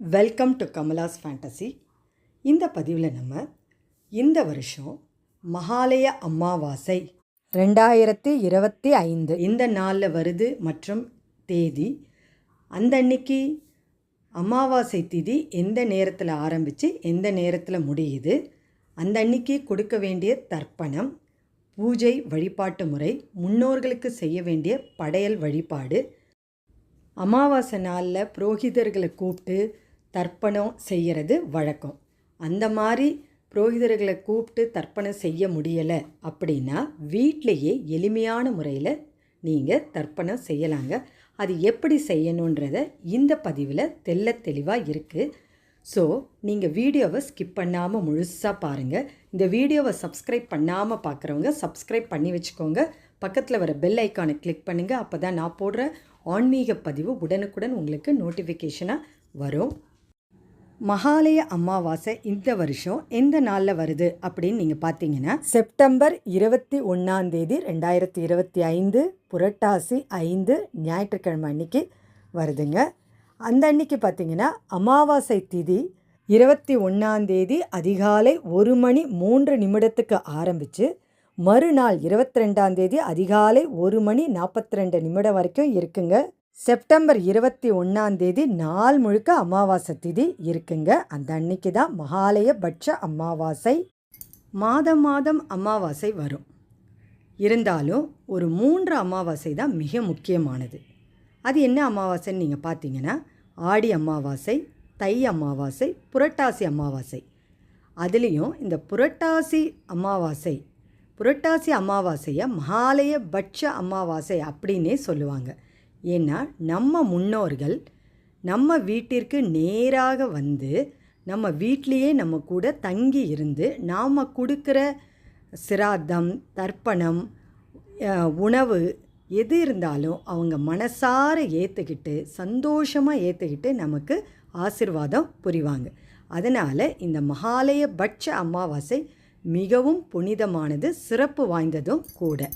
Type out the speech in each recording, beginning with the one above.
Welcome to Kamala's fantasy இந்த பதிவில் நம்ம இந்த வருஷம் மகாலய அமாவாசை ரெண்டாயிரத்தி இருபத்தி ஐந்து இந்த நாளில் வருது மற்றும் தேதி. அந்த அன்னைக்கு அமாவாசை திதி எந்த நேரத்தில் ஆரம்பித்து எந்த நேரத்தில் முடியுது? அந்த அன்னைக்கு கொடுக்க வேண்டிய தர்ப்பணம் பூஜை வழிபாட்டு முறை முன்னோர்களுக்கு செய்ய வேண்டிய படையல் வழிபாடு அமாவாசை நாளில் புரோகிதர்களை கூப்பிட்டு தர்ப்பணம் செய்கிறது வழக்கம். அந்த மாதிரி புரோகிதர்களை கூப்பிட்டு தர்ப்பணம் செய்ய முடியலை அப்படின்னா வீட்டிலையே எளிமையான முறையில் நீங்கள் தர்ப்பணம் செய்யலாங்க. அது எப்படி செய்யணுன்றத இந்த பதிவில் தெள்ள தெளிவாக இருக்குது ஸோ நீங்கள் வீடியோவை ஸ்கிப் பண்ணாமல் முழுசாக பாருங்கள் இந்த வீடியோவை சப்ஸ்கிரைப் பண்ணாமல் பார்க்குறவங்க சப்ஸ்கிரைப் பண்ணி வச்சுக்கோங்க. பக்கத்தில் வர பெல் ஐக்கானை கிளிக் பண்ணுங்கள் அப்போ தான் நான் போடுற ஆன்மீக பதிவு உடனுக்குடன் உங்களுக்கு நோட்டிஃபிகேஷனாக வரும். மகாலய அமாவாசை இந்த வருஷம் எந்த நாளில் வருது அப்படின்னு நீங்கள் பார்த்தீங்கன்னா செப்டம்பர் இருபத்தி ஒன்றாந்தேதி ரெண்டாயிரத்தி இருபத்தி ஐந்து புரட்டாசி ஐந்து ஞாயிற்றுக்கிழமை அன்னைக்கு வருதுங்க. அந்த அன்னைக்கு பார்த்தீங்கன்னா அமாவாசை திதி இருபத்தி ஒன்றாந்தேதி அதிகாலை ஒரு மணி மூன்று நிமிடத்துக்கு ஆரம்பித்து மறுநாள் இருபத்தி ரெண்டாந்தேதி அதிகாலை ஒரு மணி நாற்பத்தி ரெண்டு நிமிடம் வரைக்கும் இருக்குங்க. செப்டம்பர் இருபத்தி ஒன்றாந்தேதி நாள் முழுக்க அமாவாசை திதி இருக்குங்க. அந்த அன்னைக்கு தான் மகாலய பட்ச அமாவாசை. மாதம் மாதம் அமாவாசை வரும். இருந்தாலும் ஒரு மூன்று அமாவாசை தான் மிக முக்கியமானது. அது என்ன அமாவாசைன்னு நீங்கள் பார்த்தீங்கன்னா ஆடி அமாவாசை தை அமாவாசை புரட்டாசி அமாவாசை. அதுலேயும் இந்த புரட்டாசி அமாவாசை புரட்டாசி அமாவாசையை மகாலய பட்ச அமாவாசை அப்படின்னே சொல்லுவாங்க. ஏன்னா நம்ம முன்னோர்கள் நம்ம வீட்டிற்கு நேராக வந்து நம்ம வீட்லேயே நம்ம கூட தங்கி இருந்து நாம் கொடுக்குற சிராதம் தர்ப்பணம் உணவு எது இருந்தாலும் அவங்க மனசார ஏற்றுக்கிட்டு சந்தோஷமாக ஏற்றுக்கிட்டு நமக்கு ஆசிர்வாதம் புரிவாங்க. அதனால் இந்த மகாலய பட்ச அமாவாசை மிகவும் புனிதமானது சிறப்பு வாய்ந்ததும் கூட.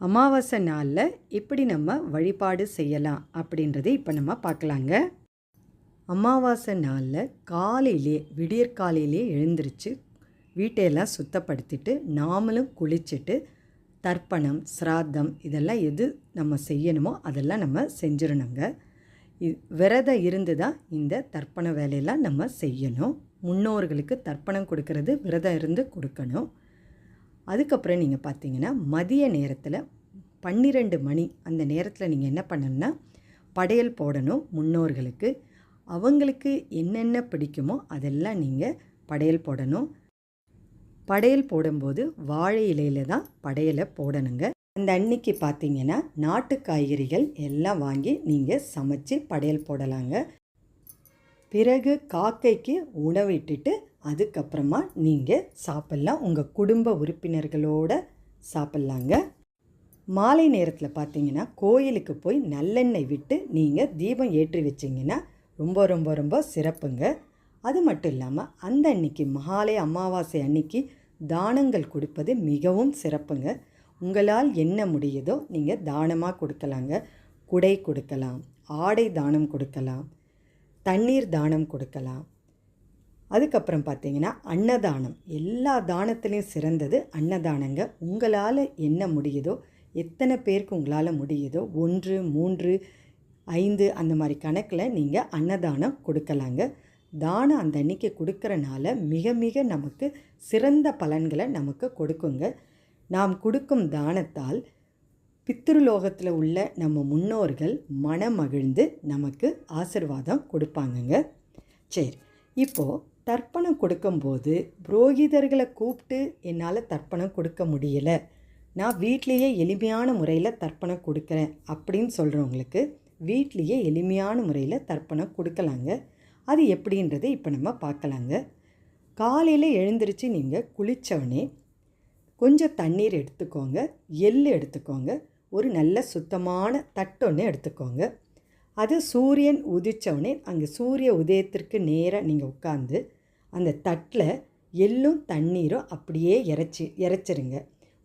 அமாவாசை நாளில் எப்படி நம்ம வழிபாடு செய்யலாம் அப்படின்றத இப்போ நம்ம பார்க்கலாங்க. அமாவாசை நாளில் காலையிலே விடியற்காலையிலே எழுந்திரிச்சு வீட்டையெல்லாம் சுத்தப்படுத்திட்டு நாமளும் குளிச்சுட்டு தர்ப்பணம் சிராத்தம் இதெல்லாம் எது நம்ம செய்யணுமோ அதெல்லாம் நம்ம செஞ்சிடணுங்க விரதம் இருந்து தான் இந்த தர்ப்பண வேலையெல்லாம் நம்ம செய்யணும். முன்னோர்களுக்கு தர்ப்பணம் கொடுக்கறது விரதம் இருந்து கொடுக்கணும். அதுக்கப்புறம் நீங்கள் பார்த்தீங்கன்னா மதிய நேரத்தில் பன்னிரெண்டு மணி அந்த நேரத்தில் நீங்கள் என்ன பண்ணணும்னா படையல் போடணும் முன்னோர்களுக்கு. அவங்களுக்கு என்னென்ன பிடிக்குமோ அதெல்லாம் நீங்கள் படையல் போடணும். படையல் போடும்போது வாழை இலையில் தான் படையலை போடணுங்க. அந்த அன்னைக்கு பார்த்தீங்கன்னா நாட்டு காய்கறிகள் எல்லாம் வாங்கி நீங்கள் சமைச்சு படையல் போடலாங்க. பிறகு காக்கைக்கு உணவிட்டுட்டு அதுக்கப்புறமா நீங்கள் சாப்பிட்லாம். உங்கள் குடும்ப உறுப்பினர்களோடு சாப்பிட்லாங்க. மாலை நேரத்தில் பார்த்தீங்கன்னா கோயிலுக்கு போய் நல்லெண்ணெய் விட்டு நீங்கள் தீபம் ஏற்றி வச்சிங்கன்னா ரொம்ப ரொம்ப ரொம்ப சிறப்புங்க. அது மட்டும் இல்லாமல் அந்த அன்னைக்கு மகாலய அமாவாசை அன்னைக்கு தானங்கள் கொடுப்பது மிகவும் சிறப்புங்க. உங்களால் என்ன முடியுதோ நீங்கள் தானமாக கொடுக்கலாங்க. குடை கொடுக்கலாம் ஆடை தானம் கொடுக்கலாம் தண்ணீர் தானம் கொடுக்கலாம். அதுக்கப்புறம் பார்த்தீங்கன்னா அன்னதானம். எல்லா தானத்துலேயும் சிறந்தது அன்னதானங்க. உங்களால் என்ன முடியுதோ எத்தனை பேருக்கு உங்களால் முடியுதோ ஒன்று மூன்று ஐந்து அந்த மாதிரி கணக்கில் நீங்கள் அன்னதானம் கொடுக்கலாங்க. தானம் அந்த அன்னைக்கு கொடுக்கறனால மிக மிக நமக்கு சிறந்த பலன்களை நமக்கு கொடுக்குங்க. நாம் கொடுக்கும் தானத்தால் பித்ருலோகத்தில் உள்ள நம்ம முன்னோர்கள் மனமகிழ்ந்து நமக்கு ஆசிர்வாதம் கொடுப்பாங்கங்க. சரி இப்போது தர்ப்பணம் கொடுக்கும்போது புரோகிதர்களை கூப்பிட்டு என்னால் தர்ப்பணம் கொடுக்க முடியலை. நான் வீட்லேயே எளிமையான முறையில் தர்ப்பணம் கொடுக்குறேன் அப்படின்னு சொல்கிறவங்களுக்கு வீட்லேயே எளிமையான முறையில் தர்ப்பணம் கொடுக்கலாங்க. அது எப்படின்றது இப்போ நம்ம பார்க்கலாங்க. காலையில் எழுந்திரிச்சு நீங்கள் குளித்தவொடனே கொஞ்சம் தண்ணீர் எடுத்துக்கோங்க. எள் எடுத்துக்கோங்க. ஒரு நல்ல சுத்தமான தட்டொன்று எடுத்துக்கோங்க. அது சூரியன் உதித்தவொடனே அங்கே சூரிய உதயத்திற்கு நேராக நீங்கள் உட்காந்து அந்த தட்டில் எள்ளும் தண்ணீரும் அப்படியே இறைச்சி இறைச்சிருங்க.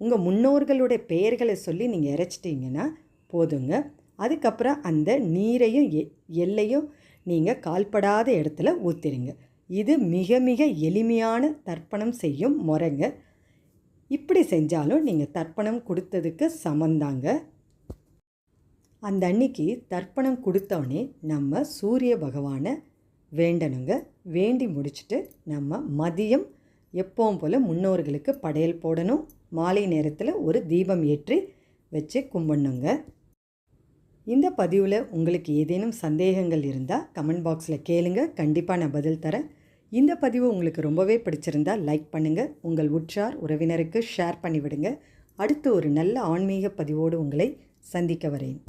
உங்கள் முன்னோர்களுடைய பெயர்களை சொல்லி நீங்கள் இறைச்சிட்டிங்கன்னா போதுங்க. அதுக்கப்புறம் அந்த நீரையும் எ எல்லையும் நீங்கள் கால்படாத இடத்துல ஊற்றிடுங்க இது மிக மிக எளிமையான தர்ப்பணம் செய்யும் முறைங்க. இப்படி செஞ்சாலும் நீங்கள் தர்ப்பணம் கொடுத்ததுக்கு சமந்தாங்க. அந்த அன்னைக்கு தர்ப்பணம் கொடுத்தோடனே நம்ம சூரிய பகவானை வேண்டணுங்க. வேண்டி முடிச்சுட்டு நம்ம மதியம் எப்பவும் போல் முன்னோர்களுக்கு படையல் போடணும். மாலை நேரத்தில் ஒரு தீபம் ஏற்றி வச்சு கும்பிடணுங்க. இந்த பதிவில் உங்களுக்கு ஏதேனும் சந்தேகங்கள் இருந்தால் கமெண்ட் பாக்ஸில் கேளுங்க. கண்டிப்பாக நான் பதில் தரேன். இந்த பதிவு உங்களுக்கு ரொம்பவே பிடிச்சிருந்தா லைக் பண்ணுங்கள் உங்கள் உற்றார் உறவினருக்கு ஷேர் பண்ணிவிடுங்க. அடுத்து ஒரு நல்ல ஆன்மீக பதிவோடு உங்களை சந்திக்க வரேன்.